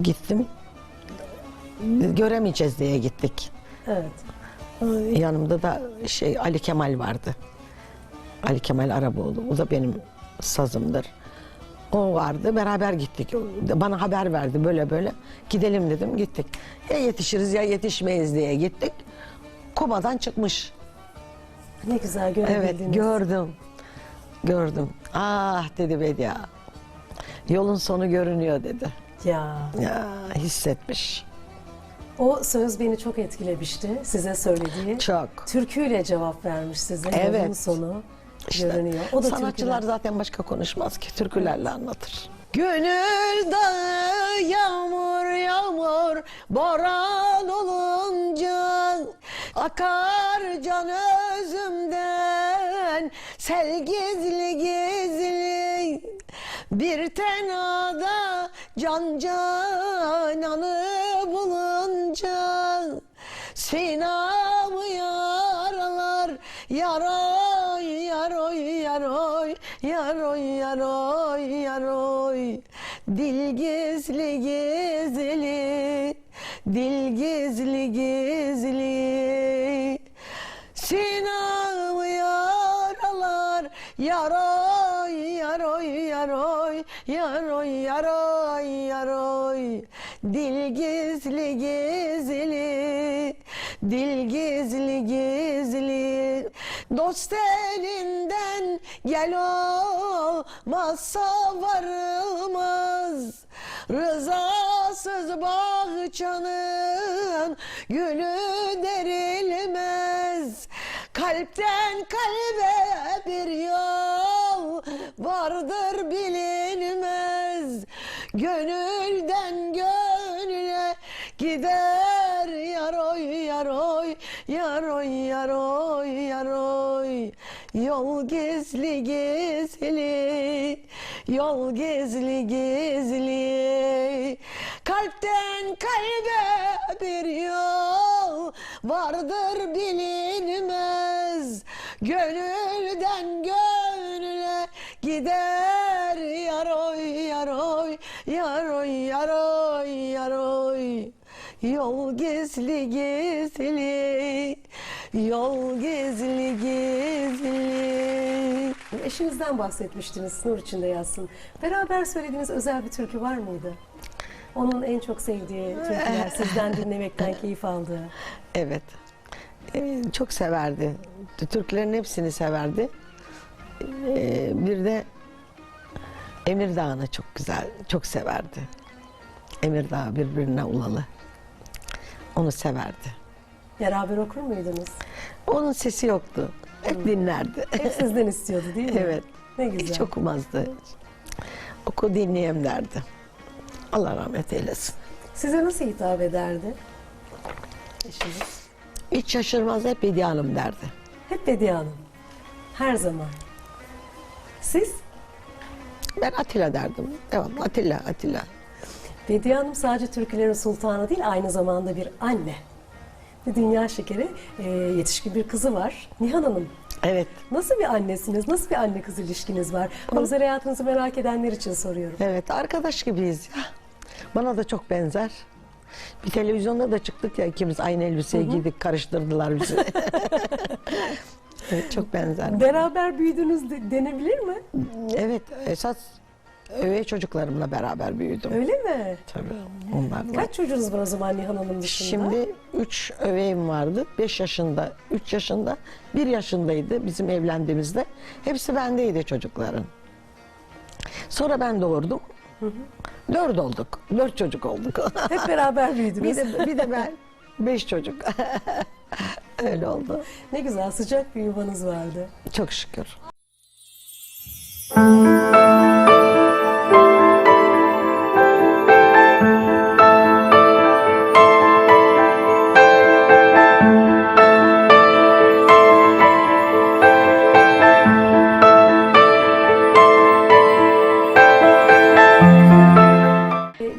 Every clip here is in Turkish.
Gittim. Göremeyeceğiz diye gittik. Evet. Yanımda da şey Ali Kemal vardı. Ali Kemal Araboğlu. O da benim sazımdır. O vardı. Beraber gittik. Bana haber verdi böyle böyle. Gidelim dedim. Gittik. Ya yetişiriz ya yetişmeyiz diye gittik. Komadan çıkmış. Ne güzel Evet görebildiniz. gördüm. Gördüm. Ah dedi Bedia. Yolun sonu görünüyor dedi. Ya. Ya hissetmiş. O söz beni çok etkilemişti. Size söylediği. Çok. Türküyle cevap vermiş size. Evet. Yolun sonu İşte görünüyor. O da sanatçılar türküler. zaten başka konuşmaz ki türkülerle anlatır. Gönül dağı yağmur yağmur boran olunca akar can özümden sel gizli gizli bir tenada can cananı bulunca Sinamı yaralar yaroy yaroy yaroy yaroy yaroy yaroy. Dil gizli gizli dil gizli gizli. Sinamı yaralar yaroy yaroy yaroy yaroy yaroy yaroy Dil gizli gizli dil gizli gizli. Dost elinden gel olmazsa varılmaz. Rızasız bahçanın gülü derilmez. Kalpten kalbe bir yol Gönülden gönüle gider yaroy yaroy yaroy yaroy yaroy. Yol gizli gizli yol gizli gizli. Kalpten kalbe bir yol vardır bilinmez. Gönülden Yol gizli gizli yol gizli gizli Eşinizden bahsetmiştiniz. Nur içinde yazsın. Beraber söylediğiniz özel bir türkü var mıydı? Onun en çok sevdiği türküler, sizden dinlemekten keyif aldığı. Evet. Ee, çok severdi. Türklerin hepsini severdi. Ee, bir de Emir Dağı'nı çok güzel, çok severdi. Emir Dağı birbirine ulalı. Onu severdi. Beraber okur muydunuz? Onun sesi yoktu. Hep dinlerdi. Hep sizden istiyordu değil mi? evet. Ne güzel. Hiç okumazdı. Oku dinleyeyim derdi. Allah rahmet eylesin. Size nasıl hitap ederdi? Eşiniz. Hiç şaşırmaz hep Bediye Hanım derdi. Hep Bediye Hanım. Her zaman. Siz? Ben Atilla derdim. Devam Atilla, Atilla. Bediye Hanım sadece türkülerin sultanı değil, aynı zamanda bir anne. Dünya şekeri, e, yetişkin bir kızı var. Nihan Hanım, Evet. nasıl bir annesiniz, nasıl bir anne kız ilişkiniz var? Özel hayatınızı merak edenler için soruyorum. Evet arkadaş gibiyiz ya. Bana da çok benzer. Bir televizyonda da çıktık ya ikimiz aynı elbiseyi giydik karıştırdılar bizi. evet çok benzer. Beraber büyüdünüz de- denebilir mi? Evet esas öve çocuklarımla beraber büyüdüm. Öyle mi? Tabii onlarla. Kaç çocuğunuz var o zaman Nihan Hanım dışında? Şimdi üç öveyim vardı. Beş yaşında, üç yaşında, bir yaşındaydı bizim evlendiğimizde. Hepsi bendeydi çocukların. Sonra ben doğurdum. Dört olduk. Dört çocuk olduk. Hep beraber büyüdünüz. bir de bir de ben beş çocuk. Öyle oldu. Ne güzel sıcak bir yuvanız vardı. Çok şükür. Ee,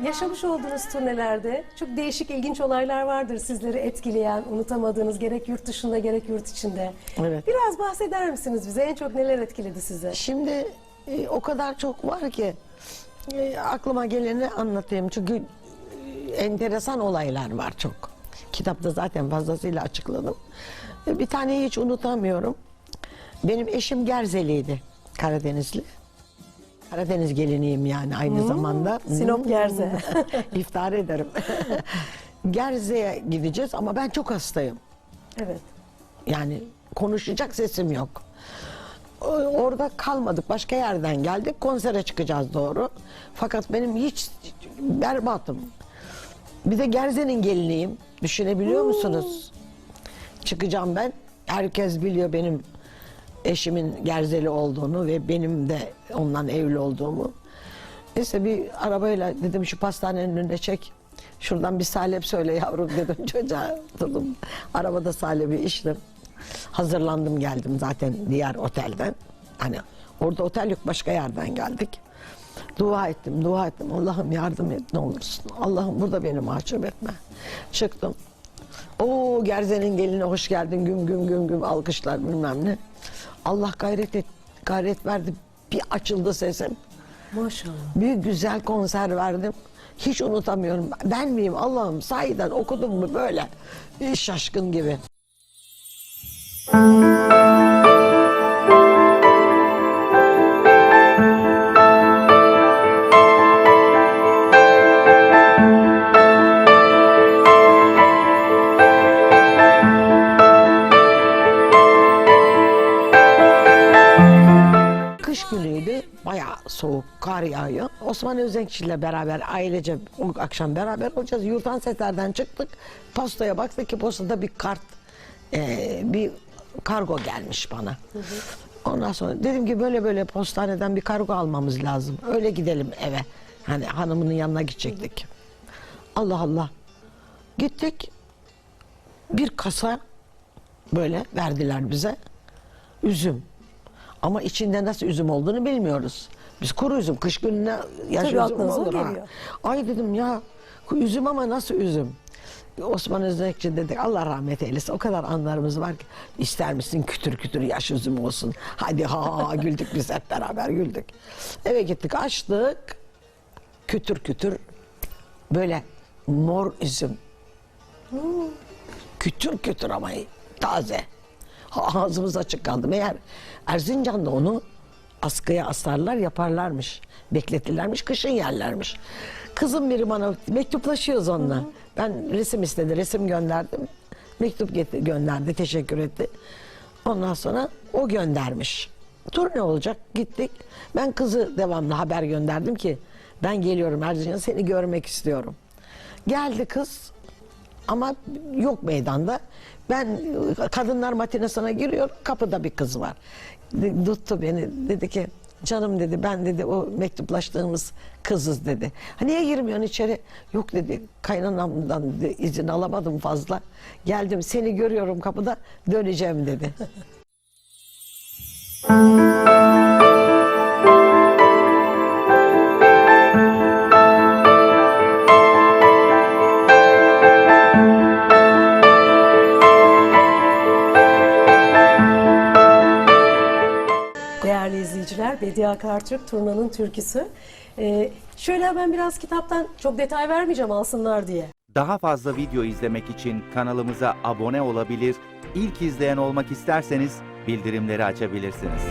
Yaşamış olduğunuz turnelerde çok değişik, ilginç olaylar vardır sizleri etkileyen, unutamadığınız gerek yurt dışında gerek yurt içinde. Evet. Biraz bahseder misiniz bize? En çok neler etkiledi sizi? Şimdi e, o kadar çok var ki e, aklıma geleni anlatayım. Çünkü enteresan olaylar var çok. Kitapta zaten fazlasıyla açıkladım. E, Bir taneyi hiç unutamıyorum. Benim eşim Gerzeliydi, Karadenizli. Karadeniz geliniyim yani aynı zamanda. Sinop Gerze. İftihar ederim. Gerze'ye gideceğiz ama ben çok hastayım. evet. Yani konuşacak sesim yok. O- Orada kalmadık. Başka yerden geldik. Konsere çıkacağız doğru. Fakat benim hiç berbatım. Bir de Gerze'nin geliniyim. Düşünebiliyor musunuz? Çıkacağım ben. Herkes biliyor benim eşimin Gerzeli olduğunu ve benim de ondan evli olduğumu. Neyse bir arabayla dedim şu pastanenin önüne çek. Şuradan bir salep söyle yavrum dedim çocuğa. Durdum. Arabada salebi içtim. Hazırlandım geldim zaten diğer otelden. Hani orada otel yok başka yerden geldik. Dua ettim, dua ettim. Allah'ım yardım et ne olursun. Allah'ım burada beni mahcup etme. Çıktım. Oo Gerze'nin geline hoş geldin güm güm güm güm alkışlar bilmem ne. Allah gayret et, gayret verdi. Bir açıldı sesim. Maşallah. Bir güzel konser verdim. Hiç unutamıyorum. Ben miyim Allah'ım sahiden okudum mu böyle şaşkın gibi. Soğuk, kar yağıyor. Osman Özenkçi ile beraber ailece o akşam beraber olacağız. Yurtan setlerden çıktık. Postaya baktık ki postada bir kart, eee, bir kargo gelmiş bana. Ondan sonra dedim ki böyle böyle postaneden bir kargo almamız lazım. Öyle gidelim eve. Hani hanımının yanına gidecektik. Allah Allah. Gittik. Bir kasa böyle verdiler bize. Üzüm. Ama içinde nasıl üzüm olduğunu bilmiyoruz. Biz kuru üzüm, kış gününe yaş Tabii üzüm aklınıza o olur ha. geliyor. Ay dedim ya üzüm ama nasıl üzüm? Osman Özdekçi dedik Allah rahmet eylesin. O kadar anlarımız var ki ister misin kütür kütür yaş üzüm olsun. Hadi ha ha güldük biz hep beraber güldük. Eve gittik açtık. Kütür kütür böyle mor üzüm. Kütür kütür ama taze. Ağzımız açık kaldı. Meğer Erzincan'da onu askıya asarlar yaparlarmış. Bekletirlermiş, kışın yerlermiş. Kızım biri bana mektuplaşıyoruz onunla. Ben resim istedi, resim gönderdim. Mektup gönderdi, teşekkür etti. Ondan sonra o göndermiş. Dur ne olacak? Gittik. Ben kızı devamlı haber gönderdim ki ben geliyorum Erzincan seni görmek istiyorum. Geldi kız ama yok meydanda. Ben kadınlar matinesine giriyorum. Kapıda bir kız var. Tuttu beni. Dedi ki canım dedi ben dedi o mektuplaştığımız kızız dedi. Ha niye girmiyorsun içeri? Yok dedi kaynanamdan dedi, izin alamadım fazla. Geldim seni görüyorum kapıda döneceğim dedi. Değerli izleyiciler, Bediye Akartürk Turna'nın türküsü. Ee, şöyle ben biraz kitaptan çok detay vermeyeceğim alsınlar diye. Daha fazla video izlemek için kanalımıza abone olabilir, ilk izleyen olmak isterseniz bildirimleri açabilirsiniz.